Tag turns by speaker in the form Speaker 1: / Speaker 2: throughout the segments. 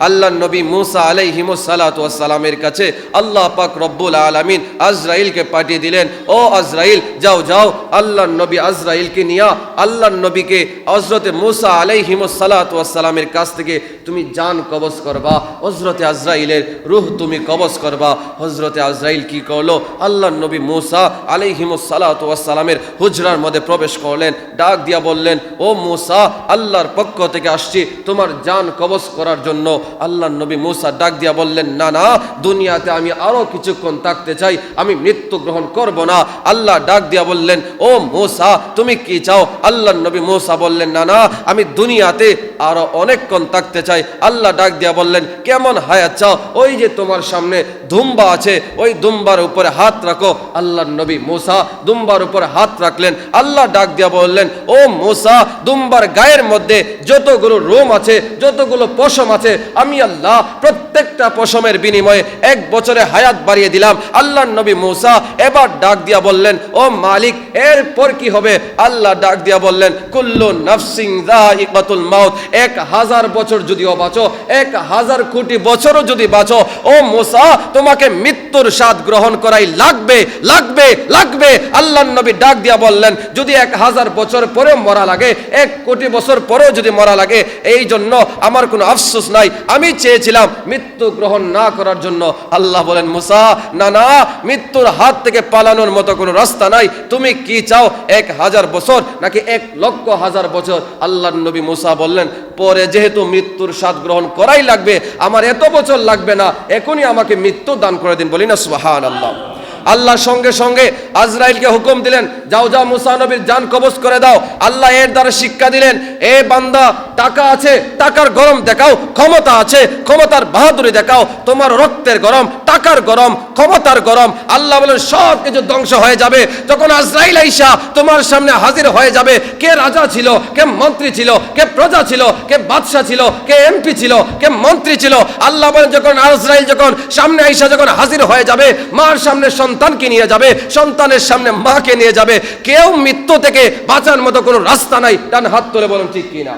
Speaker 1: আল্লাহ নবী মুসা আলাইহিমসালামের কাছে আল্লাহ পাক রব্বুল আলমিন আজরাইলকে পাঠিয়ে দিলেন, ও আজরাইল, যাও যাও আল্লাহ নবী আজরাইলকে নিয়া আল্লাহ নবীকে হজরতে মুসা আলাইহিমসালামের কাছ থেকে তুমি জান কবজ করবা হজরতে আজরাইলের রুহ তুমি কবজ করবা। হজরতে আজরাইল কি করল? আল্লাহ নবী মুসা আলাইহিমসালামের হুজরার মধ্যে প্রবেশ করলেন, ডাক দিয়া বললেন, ও মুসা, আল্লাহর পক্ষ থেকে আসছি তোমার জান কবজ করার জন্য। আল্লাহ নবী মুসা ডাক দিয়া বললেন, না না, দুনিয়াতে আমি আরও কিছুক্ষণ থাকতে চাই, আমি মৃত্যু গ্রহণ করব না। আল্লাহ ডাক দিয়া বললেন, ও মোসা, তুমি কি চাও? আল্লাহ নবী মোসা বললেন, না না, আমি দুনিয়াতে আরও অনেকক্ষণ থাকতে চাই। আল্লাহ ডাক দিয়া বললেন, কেমন হায়াত চাও? ওই যে তোমার সামনে ধুম্বা আছে, ওই দুম্বার উপরে হাত রাখো। আল্লাহ নবী মুসা দুম্বার উপরে হাত রাখলেন। আল্লাহ ডাক দিয়া বললেন, ও মুসা, দুম্বার গায়ের মধ্যে যতগুলো রোম আছে, যতগুলো পশম আছে, আমি আল্লাহ প্রত্যেকটা পশমের বিনিময়ে এক বছরে হায়াত বাড়িয়ে দিলাম। আল্লাহ নবী মুসা এবার ডাক দিয়া বললেন, ও মালিক, এরপর কি হবে? আল্লাহ ডাক দিয়া বললেন, কুল্লু নাফসিং যায়িকাতুল মাউত, এক হাজার বছর যদিও বাঁচো এক হাজার কোটি বছরও যদি বাঁচো, ও মুসা তোমাকে মৃত্যুর স্বাদ গ্রহণ করাই লাগবে লাগবে লাগবে। আল্লাহ নবী ডাক দিয়া বললেন, যদি এক হাজার বছর পরেও মরা লাগে, এক কোটি বছর পরেও যদি মরা লাগে, এই জন্য আমার কোনো আফসোস নাই। আমি চেয়েছিলাম মৃত্যু গ্রহণ না করার জন্য। আল্লাহ বলেন, মুসা, না না, মৃত্যুর হাত থেকে পালানোর মতো কোনো রাস্তা নাই। তুমি কি চাও এক হাজার বছর নাকি এক লক্ষ হাজার বছর? আল্লাহ নবী মুসা বললেন, পরে যেহেতু মৃত্যুর স্বাদ গ্রহণ করাই লাগবে, আমার এত বছর লাগবে না, এখনই আমাকে মৃত্যু দান করে দিন বলি না সুবাহান আল্লাহ আল্লাহ সঙ্গে সঙ্গে আজরাইলকে হুকুম দিলেন, যাও যাও, মুসা নবীর জান কবজ করে দাও। আল্লাহ এর দ্বারা শিক্ষা দিলেন, এ বান্দা, টাকা আছে, টাকার গরম দেখাও, ক্ষমতা আছে, ক্ষমতার বাহাদুরি দেখাও, তোমার রক্তের গরম, টাকার গরম, ক্ষমতার গরম, আল্লাহ বলেন, সব কিছু ধ্বংস হয়ে যাবে। যখন আজরাইল আইসা তোমার সামনে হাজির হয়ে যাবে, কে রাজা ছিল, কে মন্ত্রী ছিল, কে প্রজা ছিল, কে বাদশাহ ছিল, কে এমপি ছিল, কে মন্ত্রী ছিল, আল্লাহ বলেন, যখন আজরাইল যখন সামনে আইসা যখন হাজির হয়ে যাবে, মার সামনে সন্তানকে নিয়ে যাবে, সন্তানের সামনে মাকে নিয়ে যাবে। কেউ মৃত্যু থেকে বাঁচার মতো কোনো রাস্তা নাই। ডান হাত তুলে বলেন, ঠিক কিনা?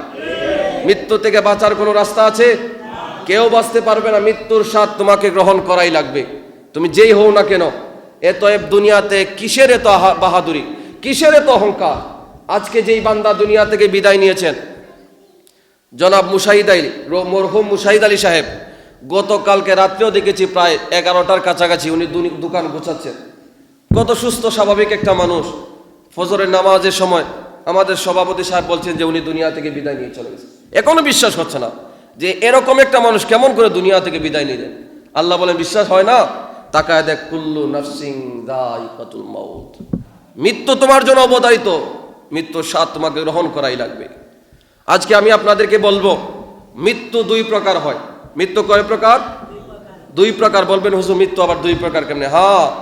Speaker 1: মৃত্যু থেকে বাঁচার কোনো রাস্তা আছে? কেউ বাঁচতে পারবে না। মৃত্যুর স্বাদ তোমাকে গ্রহণ করাই লাগবে। তুমি যেই হও না কেন এত এব দুনিয়াতে কিসের এত বাহাদুরি? কিসের এত অহংকার? আজকে যেই বান্দা দুনিয়া থেকে বিদায় নিয়েছেন, জনাব মুশাহিদ আলী মরহুম মুশাহিদ আলী সাহেব গতকালকে রাত্রেও দেখেছি প্রায় এগারোটার কাছাকাছি উনি দোকান গোছাচ্ছেন। কত সুস্থ, স্বাভাবিক একটা মানুষ। ফজরের নামাজের সময় আমাদের সভাপতি সাহেব বলছেন যে উনি দুনিয়া থেকে বিদায় নিয়ে চলে গেছে। এখনও বিশ্বাস হচ্ছে না যে এরকম একটা মানুষ কেমন করে দুনিয়া থেকে বিদায় নিলেন আল্লাহ বলেন, বিশ্বাস হয় না? তাকায় দেখ, কুল্লু মাউত। মৃত্যু তোমার জন্য অবদারিত মৃত্যুর স্বাদ তোমাকে গ্রহণ করাই লাগবে। আজকে আমি আপনাদেরকে বলব, মৃত্যু দুই প্রকার হয়। মৃত্যু কয় প্রকার? দুই প্রকার। বলবেন, হুজুর, মৃত্যু আবার দুই প্রকার কেমনে? হা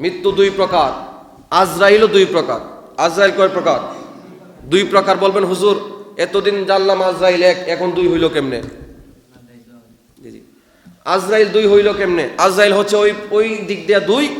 Speaker 1: মৃত্যু দুই প্রকার। আজরাইলও দুই প্রকার। আজরাইল কয় প্রকার? দুই প্রকার। বলবেন, হুজুর, এতদিন জানলাম আজরাইল এক, এখন দুই হইল কেমনে। আজরাইল দুই হইল কেমনে? আজরাইল হচ্ছে ওই ওই দিক দিয়ে দুই।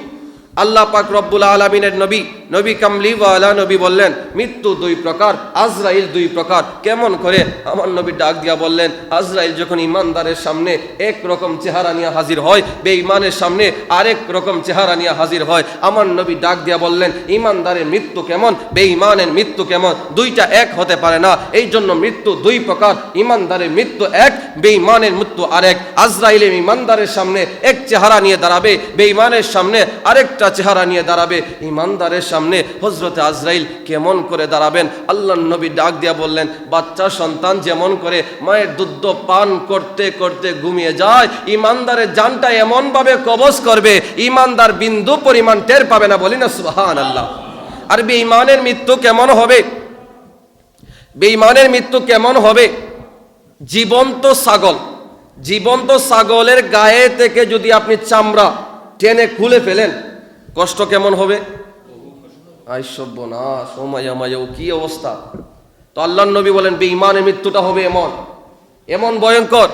Speaker 1: আল্লাহ পাক রব্বুল আলমিনের নবী নবী কামলি ওয়ালা নবী বললেন, মৃত্যু দুই প্রকার, আজরাইল দুই প্রকার। কেমন করে? আমার নবী ডাক দিয়া বললেন, আজরাইল যখন ইমানদারের সামনে এক রকম চেহারা নিয়ে হাজির হয়, বেঈমানের সামনে আরেক রকম চেহারা নিয়ে হাজির হয়। আমার নবী ডাক দিয়া বললেন ইমানদারের মৃত্যু কেমন, বেঈমানের মৃত্যু কেমন? দুইটা এক হতে পারে না। এই জন্য মৃত্যু দুই প্রকার ইমানদারের মৃত্যু এক, বেঈমানের মৃত্যু আরেক। আজরাইলের ইমানদারের সামনে এক চেহারা নিয়ে দাঁড়াবে, বেঈমানের সামনে আরেকটা চেহারা নিয়ে দাঁড়াবে। ইমানদারের সামনে হজরতে আজরাইল কেমন করে দাঁড়াবেন? আল্লাহ নবী ডাক দিয়া বললেন, বাচ্চা সন্তান যেমন করে মায়ের দুধ পান করতে করতে ঘুমিয়ে যায়, ইমানদারের জানটা এমন ভাবে কবজ করবে, ইমানদার বিন্দু পরিমাণ টের পাবে না বলি না সুহান আল্লাহ আর বেঈমানের মৃত্যু কেমন হবে? বেঈমানের মৃত্যু কেমন হবে? জীবন্ত ছাগল। জীবন্ত ছাগলের গায়ে থেকে যদি আপনি চামড়া টেনে খুলে ফেলেন, কষ্ট কেমন হবে? আইসব্য না সোমায়া মায়া, ও কি অবস্থা? তো আল্লাহ নবী বলেন বেঈমানের মৃত্যুটা হবে এমন। এমন ভয়ঙ্কর।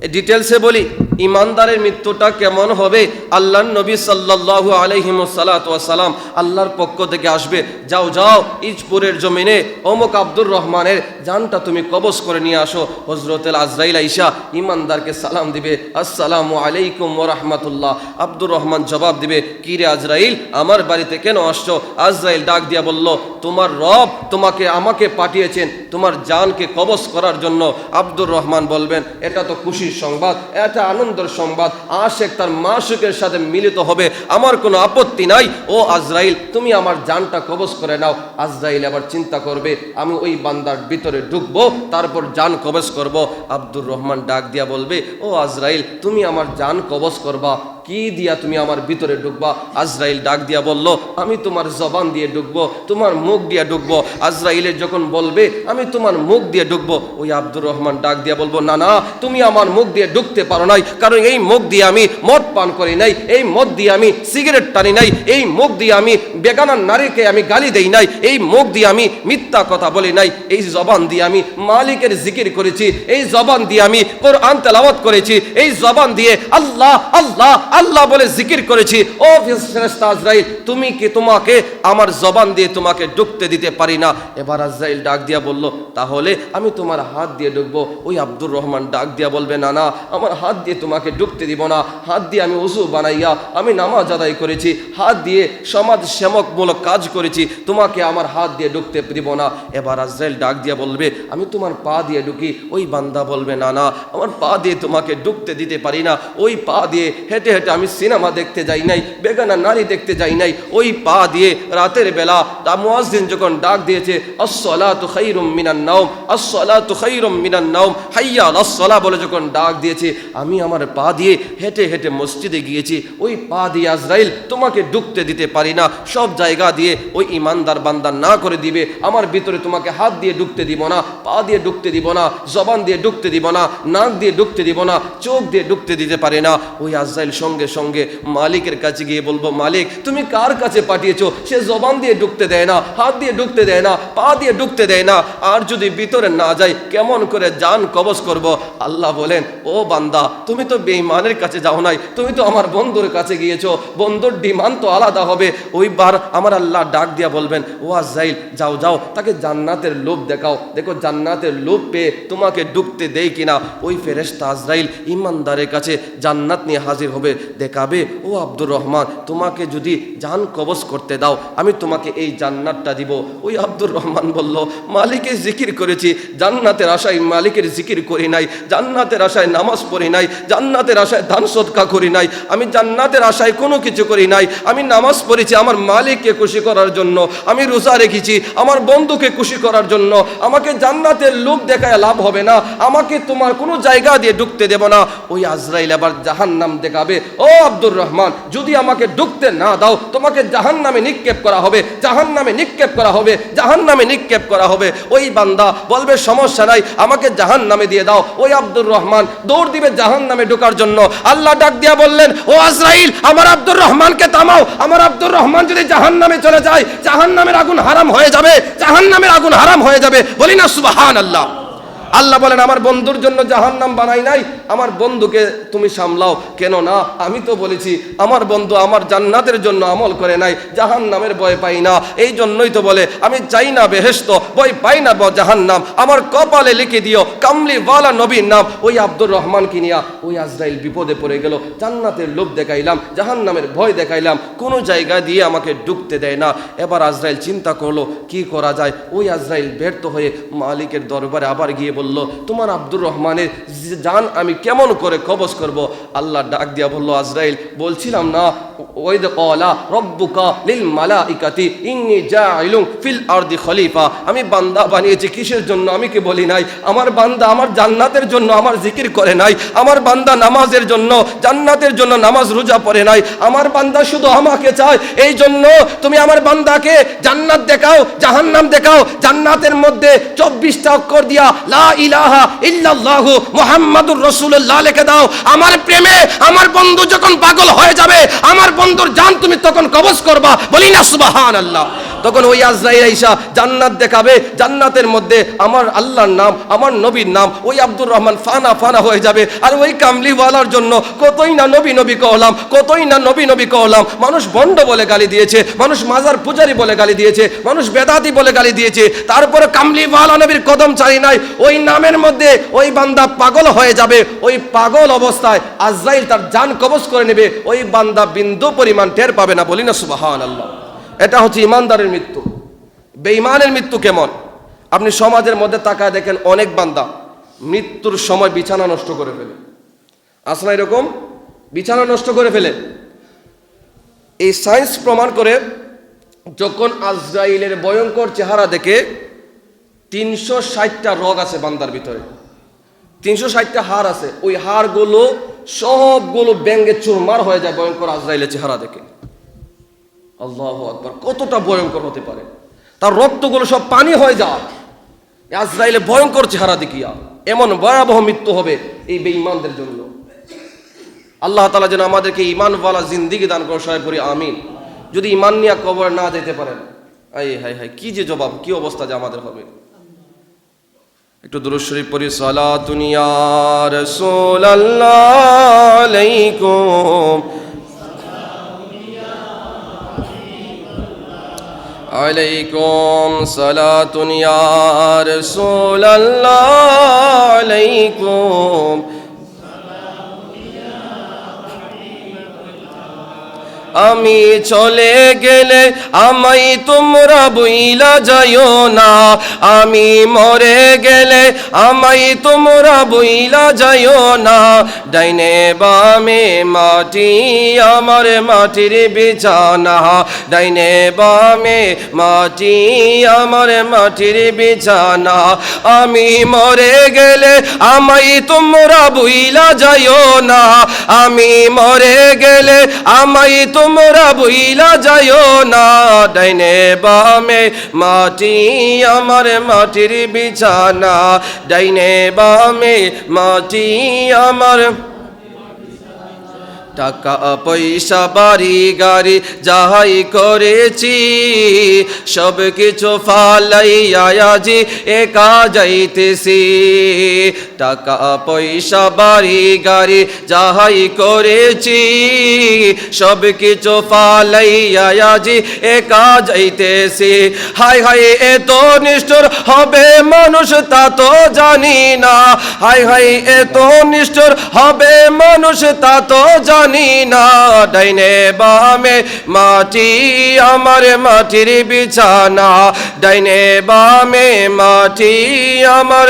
Speaker 1: ডিটেলসে বলি, ইমানদারের মৃত্যুটা কেমন হবে? আল্লাহ নবী সাল্লাল্লাহু আলাইহিমসালাম আল্লাহর পক্ষ থেকে আসবে, যাও যাও, ইজপুরের জমিনে অমুক আব্দুর রহমানের জানটা তুমি কবজ করে নিয়ে আসো। হজরতেল আজরাইল আইসা ইমানদারকে সালাম দিবে, আসসালামু আলাইকুম ওরহমাতুল্লাহ আব্দুর রহমান জবাব দিবে কি রে আজরাইল, আমার বাড়িতে কেন আসছো? আজরাইল ডাক দিয়া বলল, তোমার রব তোমাকে, আমাকে পাঠিয়েছেন তোমার জানকে কবজ করার জন্য। আব্দুর রহমান বলবেন, এটা তো খুশির সংবাদ, এটা আনন্দের সংবাদ। আশেক তার মাসুকের সাথে মিলিত হবে, আমার কোনো আপত্তি নাই। ও আজরাইল, তুমি আমার জানটা কবজ করে নাও। আজরাইল আবার চিন্তা করবে, আমি ওই বান্দার ভিতরে ঢুকবো, তারপর জান কবজ করব। আব্দুর রহমান ডাক দিয়া বলবে, ও আজরাইল, তুমি আমার জান কবজ করবা। কি দিয়া তুমি আমার ভিতরে ঢুকবা? আজরাইল ডাক দিয়া বলল, আমি তোমার জবান দিয়ে ঢুকবো, তোমার মুখ দিয়ে ঢুকবো। আজরাইলের যখন বলবে, আমি তোমার মুখ দিয়ে ঢুকবো, ওই আব্দুর রহমান ডাক দিয়া বলব, না না, তুমি আমার মুখ দিয়ে ঢুকতে পারো নাই, কারণ এই মুখ দিয়ে আমি মদ পান করি নাই, এই মদ দিয়ে আমি সিগারেট টানি নাই, এই মুখ দিয়ে আমি বেগানার নারীকে আমি গালি দেই নাই, এই মুখ দিয়ে আমি মিথ্যা কথা বলি নাই, এই জবান দিয়ে আমি মালিকের জিকির করেছি, এই জবান দিয়ে আমি কোরআন তেলাওয়াত করেছি, এই জবান দিয়ে আল্লাহ আল্লাহ আল্লাহ বলে জিকির করেছি, ও আজরাইল, তুমি কি তোমাকে আমার জবান দিয়ে তোমাকে ঢুকতে দিতে পারি না? এবার আজরাইল ডাক দিয়া বলল, তাহলে আমি তোমার হাত দিয়ে ঢুকবো ওই আব্দুর রহমান ডাক দিয়া বলবে, না না, আমার হাত দিয়ে তোমাকে ঢুকতে দিব না। হাত দিয়ে আমি উজু বানাইয়া আমি নামাজ আদায় করেছি। হাত দিয়ে সমাজ সেমকমূলক কাজ করেছি। তোমাকে আমার হাত দিয়ে ঢুকতে দিব না। এবার আজরাইল ডাক দিয়া বলবে, আমি তোমার পা দিয়ে ঢুকি ওই বান্দা বলবে, না না, আমার পা দিয়ে তোমাকে ঢুকতে দিতে পারি না। ওই পা দিয়ে হেঁটে হেঁটে আমি সিনেমা দেখতে যাই নাই, বেগানা নারী দেখতে যাই নাই, ওই পা দিয়ে রাতের বেলা তা মুয়াজ্জিন যখন ডাক দিয়েছে, আসসালাতু খাইরুম মিনান নাওম, আসসালাতু খাইরুম মিনান নাওম হাইয়া আলাস-সালাহ বলে যখন ডাক দিয়েছে, আমি আমার পা দিয়ে হেঁটে হেঁটে মসজিদে গিয়েছি, ওই পা দিয়ে আজরাইল তোমাকে ঢুকতে দিতে পারি না, সব জায়গা দিয়ে ওই ইমানদার বান্দার না করে দিবে, আমার ভিতরে তোমাকে হাত দিয়ে ঢুকতে দিব না, পা দিয়ে ঢুকতে দিব না, জবান দিয়ে ঢুকতে দিব না, নাক দিয়ে ঢুকতে দিব না, চোখ দিয়ে ঢুকতে দিতে পারে না, ওই আজরাইল সঙ্গে সঙ্গে সঙ্গে মালিকের কাছে গিয়ে বলব, মালিক, তুমি কার কাছে পাঠিয়েছো? সে জবান দিয়ে ঢুকতে দেয় না, হাত দিয়ে ঢুকতে দেয় না, পা দিয়ে ঢুকতে দেয় না। আর যদি ভিতরে না যায় কেমন করে জান কবজ করব? আল্লাহ বলেন, ও বান্দা, তুমি তো বেঈমানের কাছে যাও নাই, তুমি তো আমার বন্ধুর কাছে গিয়েছো। বন্ধুর ডিমান্ড তো আলাদা হবে। ওইবার আমার আল্লাহ ডাক দিয়া বলবেন, ও আজাইল যাও যাও, তাকে জান্নাতের লোভ দেখাও। দেখো, জান্নাতের লোভ পেয়ে তোমাকে ঢুকতে দেয় কিনা? ওই ফেরেশতা আজরাইল, ইমানদারের কাছে জান্নাত নিয়ে হাজির হবে। দেখাবে, ও আব্দুর রহমান, তোমাকে যদি জান কবজ করতে দাও, আমি তোমাকে এই জান্নাতটা দিব। ওই আব্দুর রহমান বলল, মালিকের জিকির করেছি, জান্নাতের আশায় মালিকের জিকির করি নাই, জান্নাতের আশায় নামাজ পড়ি নাই, জান্নাতের আশায় দান সৎকা করি নাই, আমি জান্নাতের আশায় কোনো কিছু করি নাই, আমি নামাজ পড়েছি আমার মালিককে খুশি করার জন্য, আমি রোজা রেখেছি আমার বন্ধুকে খুশি করার জন্য, আমাকে জান্নাতের লোক দেখায় লাভ হবে না, আমাকে তোমার কোনো জায়গা দিয়ে ঢুকতে দেব না। ওই আজরাইল আবার জাহান নাম দেখাবে ও আব্দুর রহমান, যদি আমাকে ঢুকতে না দাও, তোমাকে জাহান নামে নিক্ষেপ করা হবে জাহান নামে নিক্ষেপ করা হবে জাহান নামে নিক্ষেপ করা হবে। ওই বান্দা বলবে, সমস্যা নাই, আমাকে জাহান নামে দিয়ে দাও। ওই আব্দুর রহমান দৌড় দিবে জাহান নামে ঢোকার জন্য। আল্লাহ ডাক দিয়া বললেন, ও আজরাইল, আমার আব্দুর রহমানকে থামাও। আমার আব্দুর রহমান যদি জাহান নামে চলে যায় জাহান নামের আগুন হারাম হয়ে যাবে জাহান নামের আগুন হারাম হয়ে যাবে। বলি না সুবাহান আল্লাহ আল্লাহ বলেন, আমার বন্ধুর জন্য জাহান্নাম বানাই নাই, আমার বন্ধুকে তুমি সামলাও। কেন না? আমি তো বলেছি, আমার বন্ধু আমার জান্নাতের জন্য আমল করে নাই, জাহান্নামের ভয় পাই না। এই জন্যই তো বলে, আমি চাই না বেহেস্ত ভয় পাই না জাহান্নাম। আমার কপালে লিখে দিও কামলি ওয়ালা নবীর নাম। ওই আব্দুর রহমান কিনিয়া ওই আজরাইল বিপদে পড়ে গেল, জান্নাতের লোভ দেখাইলাম, জাহান্নামের ভয় দেখাইলাম, কোনো জায়গা দিয়ে আমাকে ঢুকতে দেয় না। এবার আজরাইল চিন্তা করল, কি করা যায়? ওই আজরাইল ব্যর্থ হয়ে মালিকের দরবারে আবার গিয়ে বলল, তোমার আব্দুর রহমানের জান আমি কেমন করে কবজ করব? আল্লাহ ডাক দিয়া বলল, আজরাইল, বলছিলাম না ওই কলা রব্বুকা লিল মালাইকাতি ইন্নি জাইলুম ফিল আরদি খলিফা। আমি বান্দা বানিয়েছি, কিসের জন্য? আমি কি বলি নাই? আমার বান্দা আমার জান্নাতের জন্য আমার জিকির করে নাই। আমার বান্দা নামাজের জন্য, জান্নাতের জন্য নামাজ রোজা পড়ে নাই। আমার বান্দা শুধু আমাকে চায়, এই জন্য তুমি আমার বান্দাকে জান্নাত দেখাও, জাহান্নাম দেখাও। জান্নাতের মধ্যে চব্বিশটা অক্ষর দিয়া লা ইলাহা ইল্লাল্লাহু মুহাম্মাদুর রাসূলুল্লাহ লিখে দাও, আমার প্রেমে আমার বন্ধু যখন পাগল হয়ে যাবে, আমার বন্ধুর জান তুমি তখন কবজ করবা। বলি না সুবহানাল্লাহ। তখন ওই আজরাইল আইসা জান্নাত দেখাবে, জান্নাতের মধ্যে আমার আল্লাহর নাম, আমার নবীর নাম, ওই আব্দুর রহমান ফানা ফানা হয়ে যাবে। আর ওই কামলিওয়ালার জন্য কতই না নবী নবী কহলাম কতই না নবী নবী কহলাম মানুষ বন্ড বলে গালি দিয়েছে, মানুষ মাজার পূজারি বলে গালি দিয়েছে, মানুষ বেদাতি বলে গালি দিয়েছে, তারপরে কামলিওয়ালা নবীর কদম চাই নাই, ওই নামের মধ্যে ওই বান্দা পাগল হয়ে যাবে, ওই পাগল অবস্থায় আজরাইল তার জান কবজ করে নেবে, ওই বান্দা বিন্দু পরিমাণ টের পাবে না, বলি না সুবাহান আল্লাহ এটা হচ্ছে ইমানদারের মৃত্যু। বেঈমানের মৃত্যু কেমন? আপনি সমাজের মধ্যে তাকায় দেখেন অনেক বান্দা মৃত্যুর সময় বিছানা নষ্ট করে ফেলে। আসলে এরকম? বিছানা নষ্ট করে ফেলে। এই সায়েন্স প্রমাণ করে যখন আজরাইলের ভয়ঙ্কর চেহারা দেখে তিনশো ষাটটা রোগ আছে বান্দার ভিতরে। তিনশো ষাটটা হাড় আছে। ওই হাড়গুলো সবগুলো ব্যঙ্গে চুরমার হয়ে যায় ভয়ঙ্কর আজরাইলের চেহারা দেখে। আল্লাহ আকবার, কতটা ভয়ঙ্কর হতে পারে। তার রক্তগুলো সব পানি হয়ে যায়। আজরাইলে ভয়ঙ্কর চেহারা দেখিয়া এমন ভয়াবহ মৃত্যু হবে এই বেঈমানদের জন্য। আল্লাহ তালা যেন আমাদেরকে ইমানওয়ালা জিন্দিগি দান করে সহায় করি, আমিন। যদি ইমান নিয়ে কবর না যেতে পারেন আই হাই হাই কি যে জবাব, কি অবস্থা যে আমাদের হবে। একটু দুরুশরীফ পড়ি সালাতুনিয়া রাসূলুল্লাহ আলাইকুম। عليكم صلاة يا رسول الله عليكم আমি চলে গেলে আমাই তোমরা বইলা যাইও না। আমি মরে গেলে আমাই তোমরা বইলা যাইও না। ডাইনে বামে মাটি, আমার মাটির বিছানা। ডাইনে বামে মাটি, আমার মাটির বিছানা। আমি মরে গেলে আমাই তোমরা বইলা যাইও না। আমি মরে গেলে আমাই তোমরা বইলা যায়ও না ডাইনে বামে মাটি আমার মাটির বিছানা ডাইনে বামে মাটি আমার টাকা, পয়সা, বাড়ি, গাড়ি যাহাই করেছি, সব কিছু ফালাইয়া আজি একা যাইতেছি। টাকা, পয়সা, বাড়ি, গাড়ি যাহাই করেছি, সব কিছু ফালাইয়া আজি একা যাইতেছি। হাই হাই এত নিষ্ঠুর হবে মানুষ, তা তো জানি না। হাই হাই এত নিষ্ঠুর হবে মানুষ, তা তো জানি না ডাইনে বামে মাটি, আমার মাটির বিছানা ডাইনে বামে মাটি, আমার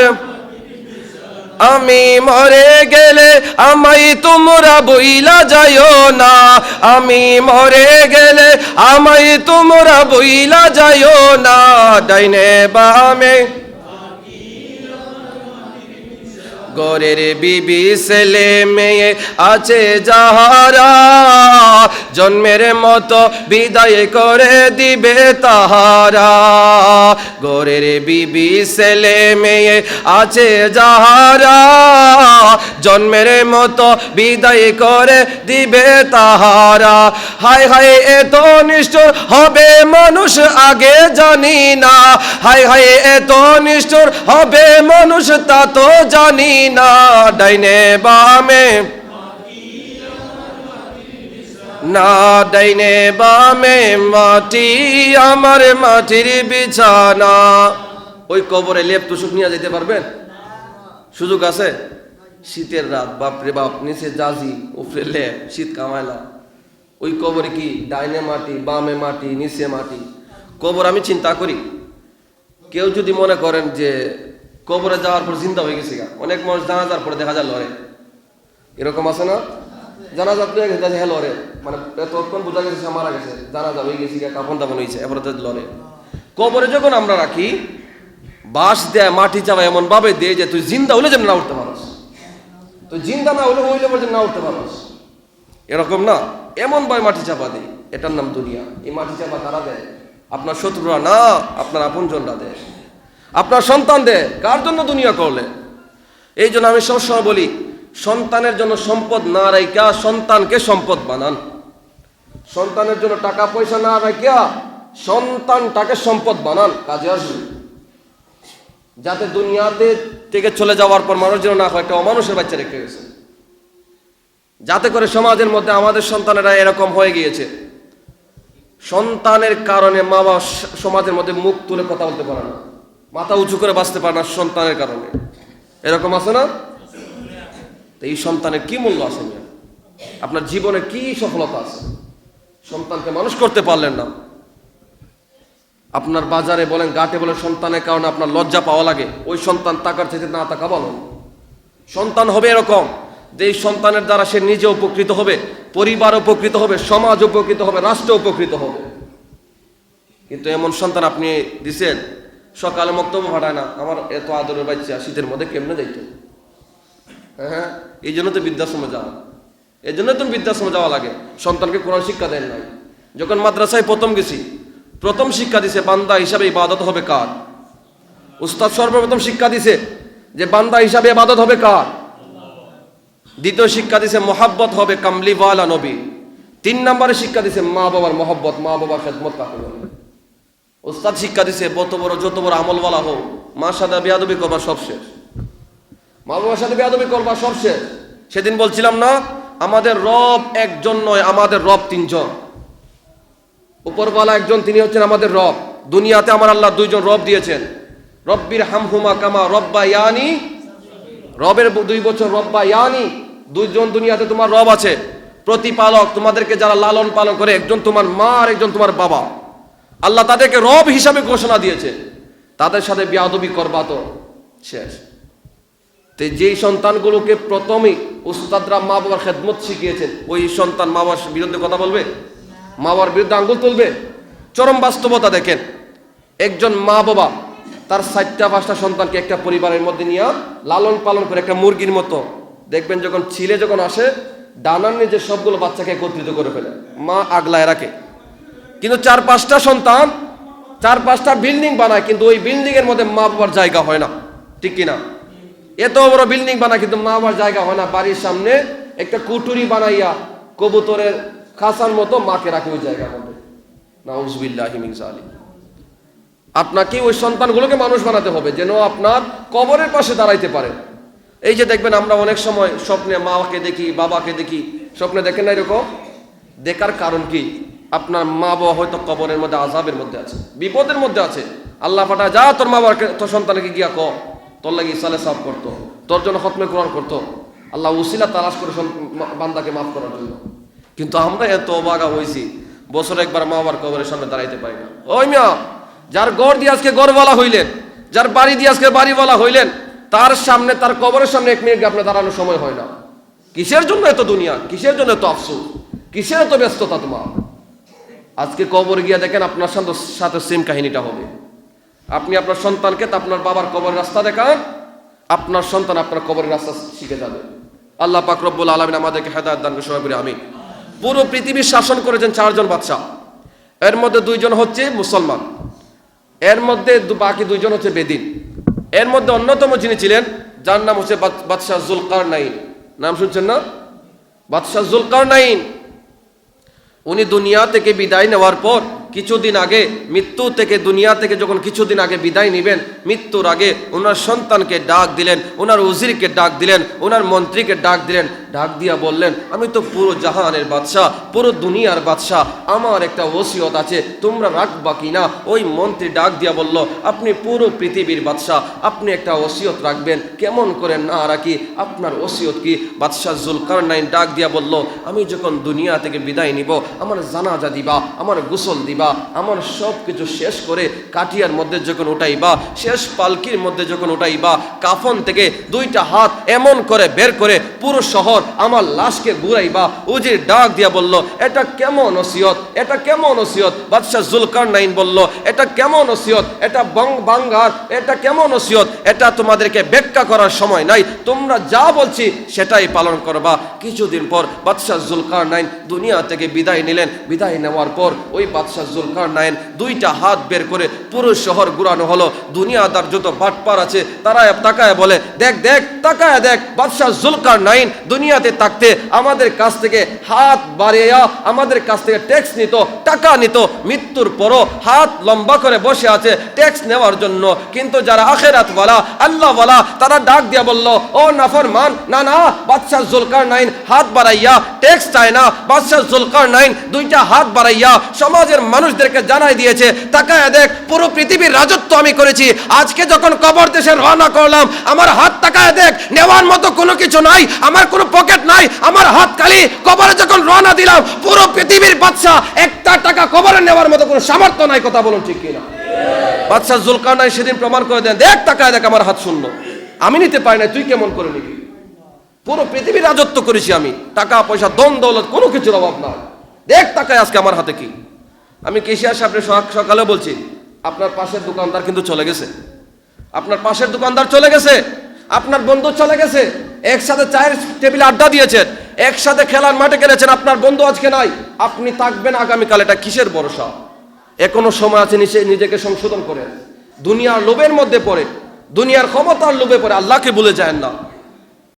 Speaker 1: আমি মরে গেলে আমাই তোমরা বইলা যাইও না। আমি মরে গেলে আমাই তোমরা বইলা যাইও না। ডাইনে বামে গরের বিবি ছেলে মেয়ে আছে যাহারা। জন্মের মতো বিদায় করে দিবে তাহারা। গরের বিবি ছেলে মেয়ে আছে যাহারা। জন্মের মতো বিদায় করে দিবে তাহারা। হায় হায় এত নিষ্ঠুর হবে মানুষ, আগে জানি না। হায় হায় এত নিষ্ঠুর হবে মানুষ, তা তো জানি বামে। না বামে, মাটি আমার মাটির বিছানা। ওই কবরে লেপ তুষুক নিয়ে যেতে পারবেন? সুযোগ আছে? শীতের রাত, বাপরে বাপ, নিচে জাজি, উপরে লেপ, শীত কামাইলা। ওই কবরে কি ডাইনে মাটি, বামে মাটি, নিচে মাটি? কবর আমি চিন্তা করি। কেউ যদি মনে করেন যে কবরে যাওয়ার পর চিন্তা হয়ে গেছে। অনেক মানুষ জানাজার পরে দেখা যায় লড়ে। এরকম আছে না? জানাজা পেয়ে গেছে হ্যাঁ লড়ে। মানে তৎক্ষণ বোঝা গেছে মারা গেছে, জানাজা হয়ে গেছে কাফন দাফন হয়েছে, এরপরে তো লড়ে। কবরে যখন আমরা রাখি, বাঁশ দেয়, মাটি চাপা এমন ভাবে দেয় যে তুই জিন্দা হলে যেন না উঠতে পারস। তুই জিন্দা না হলে হইলে পর্যন্ত না উঠতে পারস। এরকম না? এমন ভাবে মাটি চাপা দেয়। এটার নাম দুনিয়া। এই মাটি চাপা কারা দেয়? আপনার শত্রুরা না, আপনার আপন আপনজনরা দেয়। আপনার সন্তান দেয় কার জন্য দুনিয়া করলে? এই জন্য আমি সবসময় বলি, সন্তানের জন্য সম্পদ না রাইকা সন্তানকে সম্পদ বানান। সন্তানের জন্য টাকা পয়সা না রাখিয়া সন্তানটাকে সম্পদ বানান। কাজে আসবে যাতে দুনিয়াতে থেকে চলে যাওয়ার পর মানুষ যেন না হয় একটা অমানুষের বাচ্চা রেখে গেছে। যাতে করে সমাজের মধ্যে আমাদের সন্তানেরা এরকম হয়ে গিয়েছে। সন্তানের কারণে মা বাবা সমাজের মধ্যে মুখ তুলে কথা বলতে পারে না। মাথা উঁচু করে বাঁচতে পারে না সন্তানের কারণে। এরকম আছে না? এই সন্তানের কি মূল্য আছে? আপনার জীবনে কি সফলতা আছে? সন্তানকে মানুষ করতে পারলেন না। আপনার বাজারে বলেন গাটে বলেন, সন্তানের কারণে আপনার লজ্জা পাওয়া লাগে। ওই সন্তান তাকার চাইতে না তাকা বলো সন্তান হবে এরকম। যে এই সন্তানের দ্বারা সে নিজে উপকৃত হবে, পরিবার উপকৃত হবে, সমাজ উপকৃত হবে, রাষ্ট্র উপকৃত হবে। কিন্তু এমন সন্তান আপনি দিছেন সকালে বক্তব্য ভাটায় না। আমার এত আদরের বাচ্চা, শীতের মধ্যে কেমনে যাইতো? হ্যাঁ এই জন্য তো বৃদ্ধাশ্রমে যাওয়া। এই জন্য তো বৃদ্ধাশ্রমে যাওয়া লাগে। সন্তানকে কোরআন শিক্ষা দেন নাই। যখন মাদ্রাসায় প্রথম গেছি, প্রথম শিক্ষা দিছে, বান্দা হিসাবে ইবাদত হবে কার? উস্তাদ সর্বপ্রথম শিক্ষা দিছে যে বান্দা হিসাবে ইবাদত হবে কার? দ্বিতীয় শিক্ষা দিছে, মোহাব্বত হবে কামলিওয়ালা নবী। তিন নম্বরে শিক্ষা দিছে মা বাবার মহব্বত, মা বাবার খেদমত কাকে বলে? উস্তাদ শিক্ষা দিছে যত বড় যত বড় আমলওয়ালা হোক মা সাদা বিয়াদবি করবার সব শেষ। মা বাবার সাথে বেয়াদবি করবা সব শেষ। সেদিন বলছিলাম না, আমাদের রব একজন নয়, আমাদের রব তিনজন। উপরওয়ালা একজন, তিনি হচ্ছেন আমাদের রব। দুনিয়াতে আমার আল্লাহ দুইজন রব দিয়েছেন। রব্বির হামহুমা কামা রব্বা ইয়ানি। রবের দুই বছর রব্বা ইয়ানি। দুইজন দুনিয়াতে তোমার রব আছে। প্রতিপালক তোমাদেরকে যারা লালন পালন করে, একজন তোমার মা আর একজন তোমার বাবা। আল্লাহ তাদেরকে রব হিসাবে ঘোষণা দিয়েছে। তাদের সাথে বিয়াদবি করবা তো শেষ। তো যেই সন্তানগুলোকে প্রথমেই উস্তাদরা মা বাবার খেদমত শিখিয়েছেন, ওই সন্তান মা বাবার বিরুদ্ধে কথা বলবে? মা বাবার বিরুদ্ধে আঙ্গুল তুলবে? চরম বাস্তবতা দেখেন। একজন মা বাবা তার চারটা পাঁচটা সন্তানকে একটা পরিবারের মধ্যে নিয়ে লালন পালন করে একটা মুরগির মতো দেখবেন যখন ছিলে যখন আসে, ডানার নিচে সবগুলো বাচ্চাকে একত্রিত করে ফেলে। মা আগলায় রাখে। কিন্তু চার পাঁচটা সন্তান, চার পাঁচটা বিল্ডিং বানায়, কিন্তু ওই বিল্ডিং এর মধ্যে মা বাবার জায়গা হয় না। ঠিক কিনা এত বড় বিল্ডিং বানায়, কিন্তু মা বাবার জায়গা হয় না। বাড়ির সামনে একটা কুটুরি বানাইয়া কবুতরের খাসার মতো মাকে রাখে ওই জায়গার মধ্যে। আপনাকে ওই সন্তানগুলোকে মানুষ বানাতে হবে, যেন আপনার কবরের পাশে দাঁড়াইতে পারে। এই যে দেখবেন, আমরা অনেক সময় স্বপ্নে মাকে দেখি, বাবাকে দেখি। স্বপ্নে দেখেন না এরকম? দেখার কারণ কি? আপনার মা বাবা হয়তো কবরের মধ্যে আজাবের মধ্যে আছে, বিপদের মধ্যে আছে। আল্লাহ পাঠা যা তোর মা বাবাকে তোর সন্তানকে গিয়া ক তোর লাগি ইসালে সাফ করতো, তোর জন্য খতমে কোরআন করতো। আল্লাহ উসিলা তালাশ করে বান্দাকে মাফ করার জন্য। কিন্তু আমরা এত অবাগা হয়েছি, বছর একবার মা বাবার কবরের সামনে দাঁড়াইতে পারি না। ওই মিয়া, যার গড় দিয়ে আজকে গড়ওয়ালা হইলেন, যার বাড়ি দিয়ে আজকে বাড়িওয়ালা হইলেন, তার সামনে, তার কবরের সামনে এক মিনিট আপনার দাঁড়ানোর সময় হয় না। কিসের জন্য এত দুনিয়া? কিসের জন্য এত আফসোস? কিসের এত ব্যস্ততা তোমার? আজকে কবর গিয়া দেখেন আপনার সাথে সেম কাহিনীটা হবে। আপনি আপনার সন্তানকে তা আপনার বাবার কবরের রাস্তা দেখান, আপনার সন্তান আপনার কবরের রাস্তা শিখে যাবে। আল্লাহ পাক রব্বুল আলমিন আমাদেরকে হেদায়ত দান করে সবাই বলি আমি পুরো পৃথিবীর শাসন করেছেন চারজন বাদশাহ। এর মধ্যে দুইজন হচ্ছে মুসলমান। এর মধ্যে বাকি দুইজন হচ্ছে বেদিন। এর মধ্যে অন্যতম যিনি ছিলেন, যার নাম হচ্ছে বাদ- বাদশাহ জুলকার নাইন নাম শুনছেন না? বাদশাহ জুলকার নাইন উনি দুনিয়া থেকে বিদায় নেওয়ার পর কিছুদিন আগে, মৃত্যু থেকে দুনিয়া থেকে যখন কিছুদিন আগে বিদায় নেবেন, মৃত্যুর আগে ওনার সন্তানকে ডাক দিলেন, ওনার উজিরকে ডাক দিলেন, ওনার মন্ত্রীকে ডাক দিলেন, ডাক দিয়া বললেন, আমি তো পুরো জাহানের বাদশাহ, পুরো দুনিয়ার বাদশাহ, আমার একটা ওসিয়ত আছে, তোমরা রাখবা কি না? ওই মন্ত্রী ডাক দিয়া বলল, আপনি পুরো পৃথিবীর বাদশাহ, আপনি একটা ওসিয়ত রাখবেন, কেমন করে না রাখি? আপনার ওসিয়ত কি? বাদশাহ জুলকার নাইন ডাক দিয়া বলল, আমি যখন দুনিয়া থেকে বিদায় নিব, আমার জানাজা দিবা, আমার গোসল দিবা আমার সব কিছু শেষ করে কাঠিয়ার মধ্যে যখন উঠাইবা, শেষ পালকির মধ্যে যখন উঠাইবা, কাফন থেকে দুইটা হাত এমন করে বের করে পুরো শহর আমার লাশকে ঘুরাইবা। উজির ডাক দিয়া বলল, এটা কেমন ওসিয়ত? এটা কেমন ওসিয়ত? বাদশাহ জুলকার নাইন বলল, এটা কেমন ওসিয়ত? এটা বাঙ্গার? এটা কেমন ওসিয়ত? এটা তোমাদেরকে ব্যাখ্যা করার সময় নাই। তোমরা যা বলছি সেটাই পালন করবা। কিছুদিন পর বাদশাহ জুলকার নাইন দুনিয়া থেকে বিদায় নিলেন। বিদায় নেওয়ার পর ওই বাদশাহ জুলকার নাইন দুইটা হাত বের করে পুরো শহর ঘুরানো হলো। দুনিয়াদার যত বাটপার আছে তারা তাকায় বলে, দেখ দেখ, তাকায় দেখ, বাদশাহ জুলকার নাইন দুনিয়াতে থাকতে আমাদের কাছ থেকে হাত বাড়িয়া, আমাদের কাছ থেকে ট্যাক্স নিত, টাকা নিত। মৃত্যুর পরও হাত লম্বা করে বসে আছে ট্যাক্স নেওয়ার জন্য। কিন্তু যারা আখেরাত ওয়ালা আল্লাহ ওয়ালা তারা ডাক দিয়া বলল, ও নাফর মান না না, বাদশাহ জুলকার নাইন হাত বাড়াইয়া ট্যাক্স চায় না। বাদশাহ জুলকার নাইন দুইটা হাত বাড়াইয়া সমাজের মানুষদেরকে জানাই দিয়েছে, তাকায় দেখ, পুরো পৃথিবীর রাজত্ব আমি করেছি। আজকে যখন কবর দেশে রওনা করলাম, আমার হাত তাকায় দেখ, নেওয়ার মতো কোনো কিছু নাই, আমার কোনো পকেট নাই, আমার হাত খালি কবরে যখন রওনা দিলাম, পুরো পৃথিবীর বাদশাহ একটা টাকা কবরে নেওয়ার মতো কোনো সামর্থ্য নাই, কথা বলুন ঠিক কিনা? বাদশাহ জুলকার নাই সেদিন প্রমাণ করে দেন, দেখ, তাকায় দেখ, আমার হাত শূন্য। আমি নিতে পারি না তুই কেমন করে নিবি? পুরো পৃথিবীর রাজত্ব করেছি আমি, টাকা, পয়সা দম দৌলত, কোনো কিছুর অভাব না দেখ, তাকায় আজকে আমার হাতে কি? আমি কেশিয়ার সাহেব সকালে বলছি, আপনার পাশের দোকানদার কিন্তু চলে গেছে। আপনার পাশের দোকানদার চলে গেছে, আপনার বন্ধু চলে গেছে, একসাথে চায়ের টেবিলে আড্ডা দিয়েছেন, একসাথে খেলার মাঠে গেলেছেন, আপনার বন্ধু আজকে নাই, আপনি থাকবেন আগামীকাল, এটা কিসের ভরসা? এখনও সময় আছে নিচে নিজেকে সংশোধন করেন দুনিয়ার লোভের মধ্যে পড়ে, দুনিয়ার ক্ষমতার লোভে পড়ে, আল্লাহকে ভুলে যায় না।